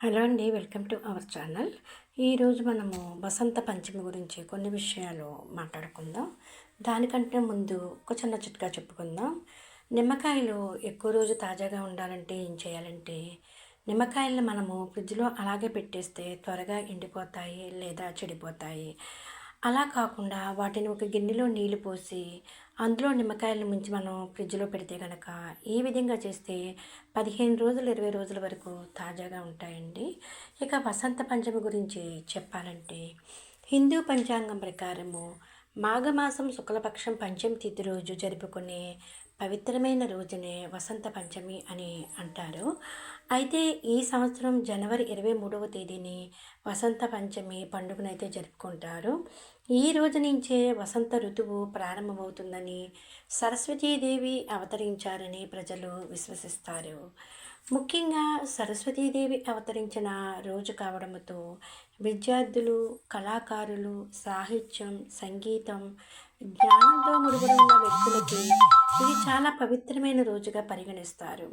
Hello అండి welcome to our channel. ఈరోజు మనము బసంత పంచమి గురించి కొన్ని విషయాలు మాట్లాడుకుందాం. దానికంటే ముందు ఒక చిన్న చిట్కా చెప్పుకుందాం. నిమ్మకాయలు ఎక్కువ రోజు తాజాగా ఉండాలంటే ఏం చేయాలంటే నిమ్మకాయలను మనము ఫ్రిడ్జ్లో అలాగే పెట్టేస్తే త్వరగా ఎండిపోతాయి లేదా చెడిపోతాయి. అలా కాకుండా వాటిని ఒక గిన్నెలో నీళ్ళు పోసి అందులో నిమ్మకాయలను ముంచి మనం ఫ్రిడ్జ్లో పెడితే కనుక ఈ విధంగా చేస్తే పదిహేను రోజులు ఇరవై రోజుల వరకు తాజాగా ఉంటాయండి? ఇక వసంత పంచమి గురించి చెప్పాలంటే హిందూ పంచాంగం ప్రకారము మాఘమాసం శుక్లపక్షం పంచమి తిథి రోజు జరుపుకునే పవిత్రమైన రోజునే వసంత పంచమి అని అంటారు. అయితే ఈ సంవత్సరం జనవరి ఇరవై మూడవ తేదీని వసంత పంచమి పండుగనైతే జరుపుకుంటారు. ఈ రోజు నుంచే వసంత ఋతువు ప్రారంభమవుతుందని సరస్వతీదేవి అవతరించారని ప్రజలు విశ్వసిస్తారు. ముఖ్యంగా సరస్వతీదేవి అవతరించిన రోజు కావడంతో విద్యార్థులు కళాకారులు సాహిత్యం సంగీతం జ్ఞానంతో మురుగుడున్న వ్యక్తులకి ఇది చాలా పవిత్రమైన రోజుగా పరిగణిస్తారు.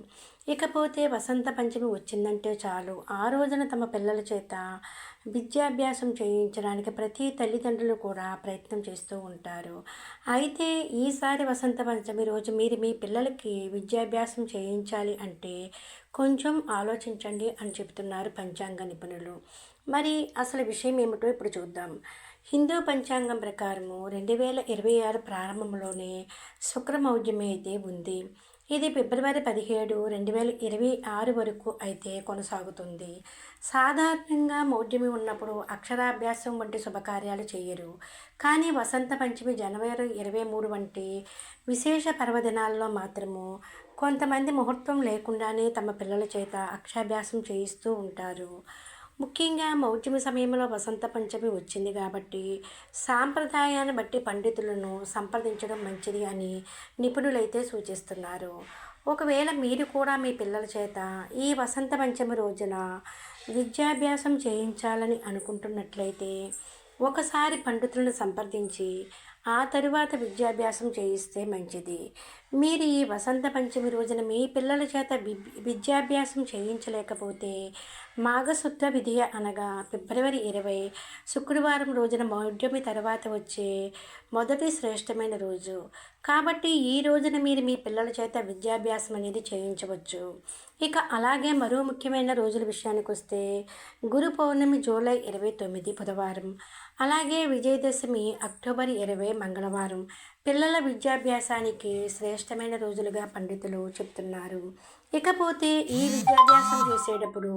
ఇకపోతే వసంత పంచమి వచ్చిందంటే చాలు. ఆ రోజున తమ పిల్లల చేత విద్యాభ్యాసం చేయించడానికి ప్రతి తల్లిదండ్రులు కూడా ప్రయత్నం చేస్తూ ఉంటారు. అయితే ఈసారి వసంత పంచమి రోజు మీరు మీ పిల్లలకి విద్యాభ్యాసం చేయించాలి అంటే కొంచెం ఆలోచించండి అని చెబుతున్నారు పంచాంగ నిపుణులు. మరి అసలు విషయం ఏమిటో ఇప్పుడు చూద్దాం. హిందూ పంచాంగం ప్రకారము రెండు వేల ఇరవై ఆరు ప్రారంభంలోనే శుక్రమౌఢ్యమే అయితే ఉంది. ఇది ఫిబ్రవరి పదిహేడు రెండు వేల ఇరవై ఆరు వరకు అయితే కొనసాగుతుంది. సాధారణంగా మౌఢ్యమి ఉన్నప్పుడు అక్షరాభ్యాసం వంటి శుభకార్యాలు చేయరు. కానీ వసంత పంచమి జనవరి ఇరవై మూడు వంటి విశేష పర్వదినాల్లో మాత్రము కొంతమంది ముహూర్తం లేకుండానే తమ పిల్లల చేత అక్షరాభ్యాసం చేయిస్తూ ఉంటారు. ముఖ్యంగా మౌఢ్యమి సమయంలో వసంత పంచమి వచ్చింది కాబట్టి సాంప్రదాయాన్ని బట్టి పండితులను సంప్రదించడం మంచిది అని నిపుణులైతే సూచిస్తున్నారు. ఒకవేళ మీరు కూడా మీ పిల్లల చేత ఈ వసంత పంచమి రోజున విద్యాభ్యాసం చేయించాలని అనుకుంటున్నట్లయితే ఒకసారి పండితులను సంప్రదించి ఆ తరువాత విద్యాభ్యాసం చేయిస్తే మంచిది. మీరు ఈ వసంత పంచమి రోజున మీ పిల్లల చేత విద్యాభ్యాసం చేయించలేకపోతే మాఘశుద్ధ విధియ అనగా ఫిబ్రవరి ఇరవై శుక్రవారం రోజున మౌఢ్యమి తర్వాత వచ్చే మొదటి శ్రేష్టమైన రోజు. కాబట్టి ఈ రోజున మీరు మీ పిల్లల చేత విద్యాభ్యాసం అనేది చేయించవచ్చు. ఇక అలాగే మరో ముఖ్యమైన రోజుల విషయానికి వస్తే గురు పౌర్ణమి జూలై ఇరవై తొమ్మిది బుధవారం అలాగే విజయదశమి అక్టోబర్ ఇరవై మంగళవారం. పిల్లల విద్యాభ్యాసానికి శ్రేష్టమైన రోజులుగా పండితులు చెప్తున్నారు. ఇకపోతే ఈ విద్యాభ్యాసం చేసేటప్పుడు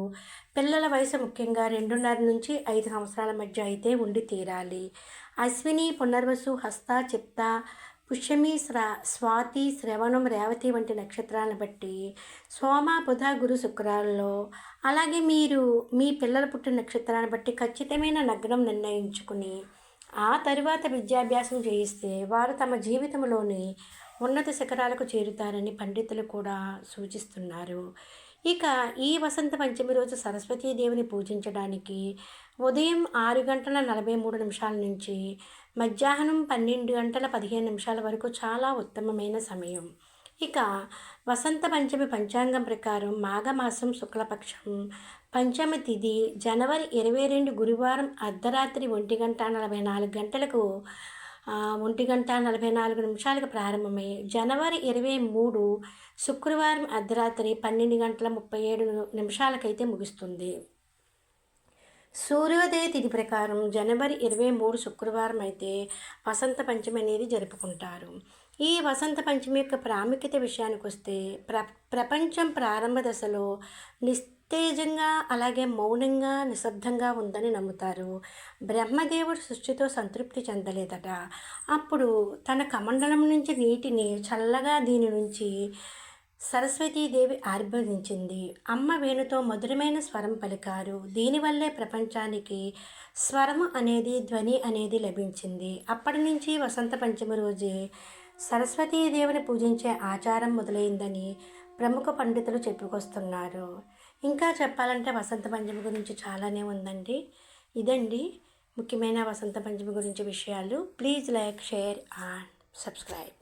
పిల్లల వయసు ముఖ్యంగా రెండున్నర నుంచి ఐదు సంవత్సరాల మధ్య అయితే ఉండి తీరాలి. అశ్విని పునర్వసు హస్త చిత్త పుష్యమి శ్రా స్వాతి శ్రవణం రేవతి వంటి నక్షత్రాలను బట్టి సోమ బుధ గురు శుక్రాలలో అలాగే మీరు మీ పిల్లలు పుట్టిన నక్షత్రాన్ని బట్టి ఖచ్చితమైన నగ్నం నిర్ణయించుకుని ఆ తరువాత విద్యాభ్యాసం చేయిస్తే వారు తమ జీవితంలోని ఉన్నత శిఖరాలకు చేరుతారని పండితులు కూడా సూచిస్తున్నారు. ఇక ఈ వసంత పంచమి రోజు సరస్వతీదేవిని పూజించడానికి ఉదయం ఆరు గంటల నలభై మూడు నిమిషాల నుంచి మధ్యాహ్నం పన్నెండు గంటల పదిహేను నిమిషాల వరకు చాలా ఉత్తమమైన సమయం. ఇక వసంత పంచమి పంచాంగం ప్రకారం మాఘమాసం శుక్లపక్షం పంచమి తిథి జనవరి ఇరవై రెండు గురువారం అర్ధరాత్రి ఒంటి గంట నలభై నాలుగు గంటలకు ఒంటి గంట నలభై నాలుగు నిమిషాలకు ప్రారంభమై జనవరి ఇరవై మూడు శుక్రవారం అర్ధరాత్రి పన్నెండు గంటల ముప్పై ఏడు నిమిషాలకైతే ముగుస్తుంది. సూర్యోదయ తిథి ప్రకారం జనవరి ఇరవై మూడు శుక్రవారం అయితే వసంత పంచమి అనేది జరుపుకుంటారు. ఈ వసంత పంచమి యొక్క ప్రాముఖ్యత విషయానికి వస్తే ప్ర ప్రపంచం ప్రారంభ దశలో నిస్ ఉత్తేజంగా అలాగే మౌనంగా నిశ్శబ్దంగా ఉందని నమ్ముతారు. బ్రహ్మదేవుడు సృష్టితో సంతృప్తి చెందలేదట. అప్పుడు తన కమండలం నుంచి నీటిని చల్లగా దీని నుంచి సరస్వతీదేవి ఆర్భవించింది. అమ్మ వేణుతో మధురమైన స్వరం పలికారు. దీనివల్లే ప్రపంచానికి స్వరము అనేది ధ్వని అనేది లభించింది. అప్పటి నుంచి వసంత పంచమి రోజే సరస్వతీదేవిని పూజించే ఆచారం మొదలైందని ప్రముఖ పండితులు చెప్పుకొస్తున్నారు. ఇంకా చెప్పాలంటే వసంత పంచమి గురించి చాలానే ఉందండి. ఇదండి ముఖ్యమైన వసంత పంచమి గురించి విషయాలు. Please like share and subscribe.